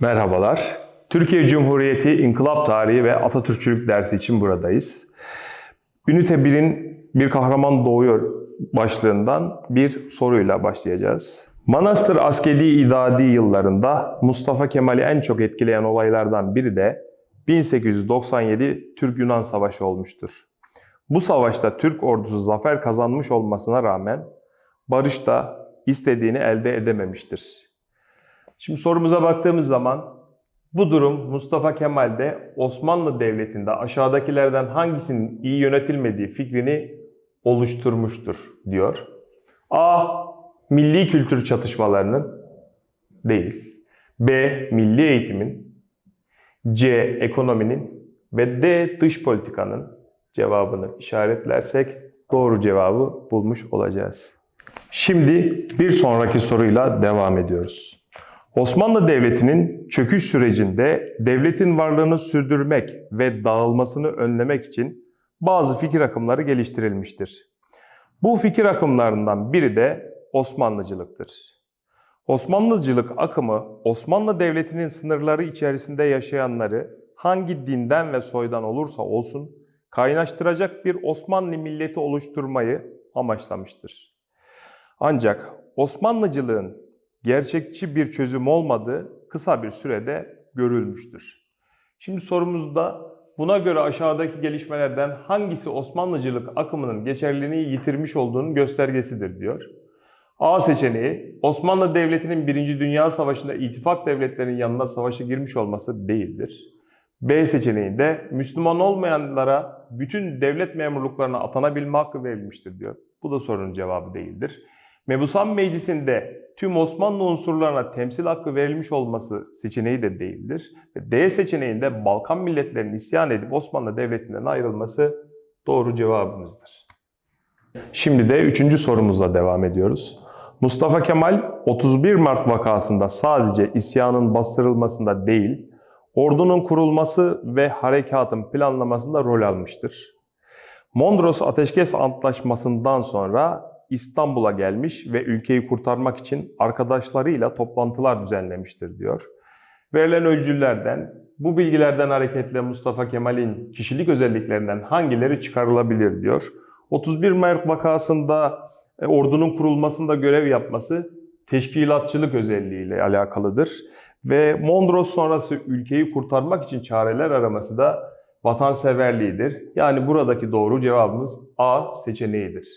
Merhabalar. Türkiye Cumhuriyeti İnkılap Tarihi ve Atatürkçülük dersi için buradayız. Ünite 1'in Bir Kahraman Doğuyor başlığından bir soruyla başlayacağız. Manastır askeri idadi yıllarında Mustafa Kemal'i en çok etkileyen olaylardan biri de 1897 Türk-Yunan Savaşı olmuştur. Bu savaşta Türk ordusu zafer kazanmış olmasına rağmen barışta istediğini elde edememiştir. Şimdi sorumuza baktığımız zaman bu durum Mustafa Kemal'de Osmanlı Devleti'nde aşağıdakilerden hangisinin iyi yönetilmediği fikrini oluşturmuştur diyor. A. Milli kültür çatışmalarının değil. B. Milli eğitimin. C. Ekonominin. Ve D. Dış politikanın cevabını işaretlersek doğru cevabı bulmuş olacağız. Şimdi bir sonraki soruyla devam ediyoruz. Osmanlı Devleti'nin çöküş sürecinde devletin varlığını sürdürmek ve dağılmasını önlemek için bazı fikir akımları geliştirilmiştir. Bu fikir akımlarından biri de Osmanlıcılıktır. Osmanlıcılık akımı Osmanlı Devleti'nin sınırları içerisinde yaşayanları hangi dinden ve soydan olursa olsun kaynaştıracak bir Osmanlı milleti oluşturmayı amaçlamıştır. Ancak Osmanlıcılığın gerçekçi bir çözüm olmadığı kısa bir sürede görülmüştür. Şimdi sorumuzda buna göre aşağıdaki gelişmelerden hangisi Osmanlıcılık akımının geçerliliğini yitirmiş olduğunun göstergesidir diyor. A seçeneği Osmanlı Devleti'nin 1. Dünya Savaşı'nda ittifak devletlerinin yanına savaşa girmiş olması değildir. B seçeneğinde Müslüman olmayanlara bütün devlet memurluklarına atanabilme hakkı verilmiştir diyor. Bu da sorunun cevabı değildir. Mebusan Meclisi'nde tüm Osmanlı unsurlarına temsil hakkı verilmiş olması seçeneği de değildir. D seçeneğinde Balkan milletlerinin isyan edip Osmanlı Devleti'nden ayrılması doğru cevabımızdır. Şimdi de üçüncü sorumuzla devam ediyoruz. Mustafa Kemal 31 Mart vakasında sadece isyanın bastırılmasında değil, ordunun kurulması ve harekatın planlamasında rol almıştır. Mondros Ateşkes Antlaşması'ndan sonra İstanbul'a gelmiş ve ülkeyi kurtarmak için arkadaşlarıyla toplantılar düzenlemiştir diyor. Verilen öncüllerden, bu bilgilerden hareketle Mustafa Kemal'in kişilik özelliklerinden hangileri çıkarılabilir diyor. 31 Mart vakasında e, ordunun kurulmasında görev yapması teşkilatçılık özelliğiyle alakalıdır. Ve Mondros sonrası ülkeyi kurtarmak için çareler araması da vatanseverliğidir. Yani buradaki doğru cevabımız A seçeneğidir.